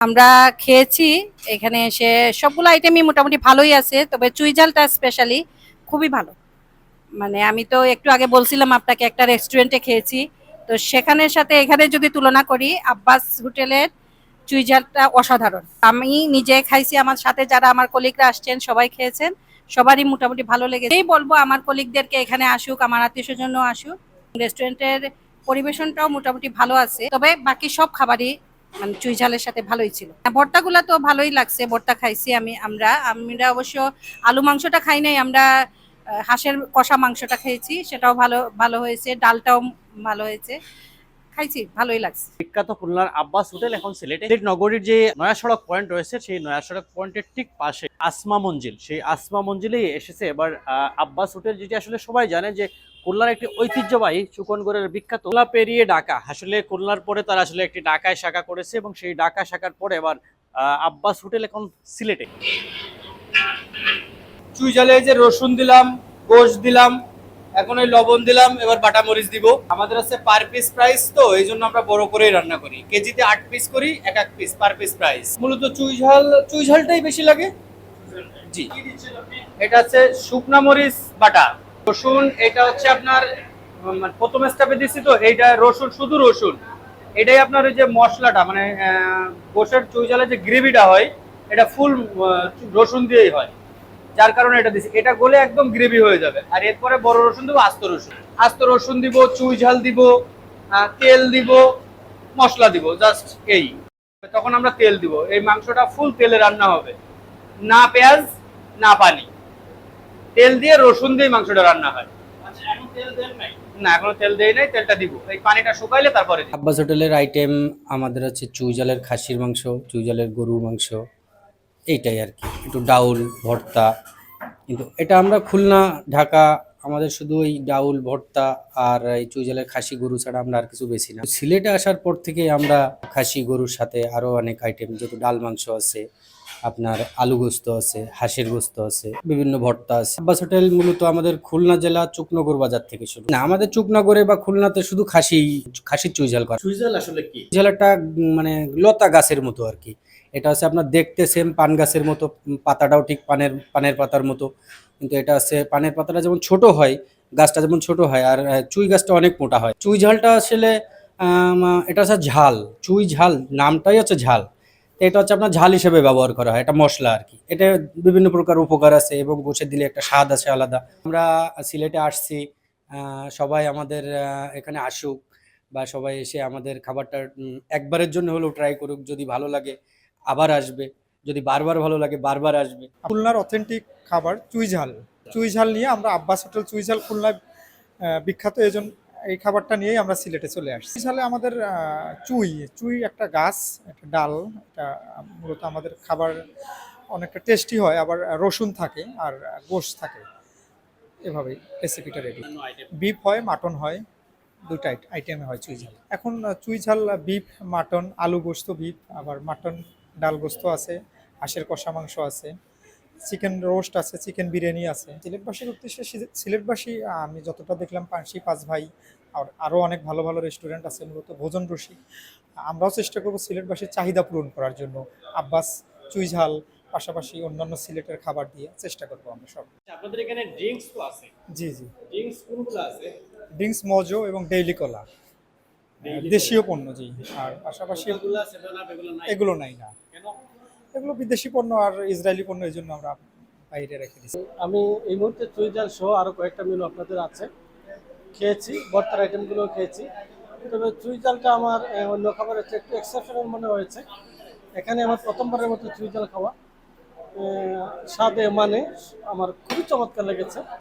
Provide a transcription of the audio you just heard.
আমরা খেয়েছি, এখানে এসে সবগুলো আইটেমই মোটামুটি ভালোই আছে, তবে চুই ঝালটা স্পেশালি খুবই ভালো। মানে আমি তো একটু আগে বলছিলাম আপনাকে, একটা রেস্টুরেন্টে খেয়েছি। তো সেখানের সাথে এখানে যদি তুলনা করি, আব্বাস হোটেলের চুই ঝালটা অসাধারণ। আমি নিজে খাইছি, আমার সাথে যারা আমার কলিগরা আসছেন, সবাই খেয়েছেন, সবারই মোটামুটি ভালো লেগেছে। এই বলব, আমার কলিগদেরকে এখানে আসুক, আমার আত্মীয় স্বজনও আসুক রেস্টুরেন্টের পরিবেশনটাও মোটামুটি ভালো আছে, তবে বাকি সব খাবারই মানে চুই ঝালের সাথে ভালোই ছিল। ভর্তাগুলো তো ভালোই লাগছে, ভর্তা খাইছি আমি, আমরা আমরা অবশ্য আলু মাংসটা খাই নাই, আমরা হাঁসের কষা মাংসটা খেয়েছি, সেটাও ভালো ভালো হয়েছে, ডালটাও ভালো হয়েছে, খাইছি, ভালোই লাগছে। আব্বাস হোটেল এখন নগরীর যে নয়া সড়ক পয়েন্ট রয়েছে, সেই নয়া সড়ক পয়েন্টের ঠিক পাশে আসমা মঞ্জিল। সেই মঞ্জিলেই এসেছে এবার আব্বাস হোটেল, যেটি আসলে সবাই জানে যে খুলনার একটি ঐতিহ্যবাহী চুকনগড়ের বিখ্যাত খুলনা পেরিয়ে ঢাকা। আসলে খুলনার পরে তারা আসলে একটি ঢাকায় শাখা করেছে এবং সেই ঢাকা শাখার পরে এবার আব্বাস হোটেল এখন সিলেটে। চুই জালে যে রসুন দিলাম গোশ দিলাম এখন ওই লবণ দিলাম এবার বাটা মরিচ দিব। আমাদের আছে পার পিস প্রাইস তো এই জন্য আমরা বড় করেই রান্না করি। কেজিতে আট পিস করি এক এক পিস পার পিস প্রাইস মূলত চুই ঝাল চুই ঝালটাই বেশি লাগে? জি। এটা হচ্ছে শুকনা মরিচ বাটা। রসুন এটা হচ্ছে আপনার মানে প্রথম স্টেপে দিচ্ছি তো এইটা রসুন শুধু রসুন। এটাই আপনার ওই যে মশলাটা মানে আহ, গোশের চুই ঝালের যে গ্রেভিটা হয় এটা ফুল রসুন দিয়েই হয়। যার কারণে এটা দিছি। এটা গলে একদম গ্রেভি হয়ে যাবে। আর এরপরে বড় রসুন দিব আস্ত রসুন। আস্ত রসুন দিব চুই ঝাল দিব তেল দিব মশলা দিব জাস্ট এই। তখন আমরা তেল দিব। এই মাংসটা ফুল তেলে রান্না হবে। না পেঁয়াজ না পানি। তেল দিয়ে রসুন দিয়ে মাংসটা রান্না হয়। না এখনও তেল দেই নাই তেলটা দিব। এই পানিটা শুকাইলে তারপরে দিব। আব্বাস হোটেলের আইটেম আমাদের হচ্ছে চুইজালের খাসির মাংস চুইজালের গরুর মাংস এইটাই আর কি। একটু ডাউল ভর্তা কিন্তু এটা আমরা খুলনা ঢাকা আমাদের শুধু ওই ডাউল ভর্তা আর এই চুইজালের খাসি গরু ছাড়া আমরা আর কিছু বেশি না। সিলেটে আসার পর থেকে আমরা খাসি গরুর সাথে আরও অনেক আইটেম যেহেতু ডাল মাংস আছে আপনার আলু গোস্ত আছে হাঁসের গোস্ত আছে বিভিন্ন ভর্তা আছে। আব্বাস হোটেল মূলত আমাদের খুলনা জেলা চুকনগর বাজার থেকে শুরু। না আমাদের চুকনগরে বা খুলনাতে শুধু খাসি খাসির চুইঝাল করে। সুইজাল আসলে কি? ঝালাটা মানে লতা গাছের মতো আর কি। এটা হচ্ছে আপনার দেখতে সেম পান গাছের মতো পাতাটাও ঠিক পানের পানের পাতার মতো। কিন্তু এটা হচ্ছে পানের পাতাটা যেমন ছোট হয়, গাছটা যেমন ছোট হয়, আর চুই গাছটা অনেক মোটা হয়। চুই ঝালটা আসলে এটা হচ্ছে ঝাল, চুই ঝাল নামটাই হচ্ছে ঝাল। এটা হচ্ছে আপনার ঝাল হিসেবে ব্যবহার করা হয়, এটা মশলা আর কি। এটা বিভিন্ন প্রকার উপকার আছে এবং গোছে দিলে একটা স্বাদ আছে আলাদা। আমরা সিলেটে আসছি সবাই আমাদের এখানে আসুক বা সবাই এসে আমাদের খাবারটা একবারের জন্য হলেও ট্রাই করুক, যদি ভালো লাগে আবার আসবে। যদি বারবার ভালো লাগে, বারবার আসবে। খুলনার অথেন্টিক খাবার চুই ঝাল। চুই ঝাল নিয়ে আমরা আব্বাস হোটেল চুই ঝাল খুলনায় বিখ্যাত এজন, এই খাবারটা নিয়েই আমরা সিলেটে চলে আসছি। চুই ঝালে আমাদের চুই চুই একটা গাছ, একটা ডাল, এটা মূলত আমাদের খাবার অনেকটা টেস্টি হয়, আবার রসুন থাকে আর গোশ থাকে। এভাবেই রেসিপিটা রেডি বিফ হয় মাটন হয়, দুইটা আইটেমে হয় চুই ঝাল। এখন চুই ঝাল বিফ মাটন আলু গোস্ত বিফ আবার মাটন ডাল গোস্ত আছে হাঁসের কষা মাংস আছে চিকেন রোস্ট আছে চিকেন বিরিয়ানি আছে। সিলেটবাসীর উদ্দেশ্যে সিলেটবাসী আমি যতটা দেখলাম পাঁচি পাঁচ ভাই আর আরও অনেক ভালো ভালো রেস্টুরেন্ট আছে মূলত ভোজন রসিক। আমরাও চেষ্টা করব সিলেটবাসীর চাহিদা পূরণ করার জন্য। আব্বাস চুইঝাল পাশাপাশি অন্যান্য সিলেটের খাবার দিয়ে চেষ্টা করব আমরা সব। আপনাদের এখানে ড্রিঙ্কস তো আছে। জি জি। ড্রিঙ্কস কোনগুলো আছে? ড্রিঙ্কস মজো এবং ডেইলি কলা দেশীয় পণ্য জি। আর পাশাপাশি এগুলো নাই না। এগুলো বিদেশি পণ্য আর ইসরায়েলি পণ্য এই জন্য আমরা বাইরে রেখে দিচ্ছি আমি এই মুহূর্তে চুইজাল সহ আরও কয়েকটা মেনু আপনাদের আছে। খেয়েছি ভর্তার আইটেমগুলো খেয়েছি। তবে চুইজালটা আমার অন্য খাবারের চেয়ে একটু এক্সেপশনাল মনে হয়েছে। এখানে আমার প্রথমবারের মতো চুইজাল খাওয়া। স্বাদে মানে আমার খুবই চমৎকার লেগেছে।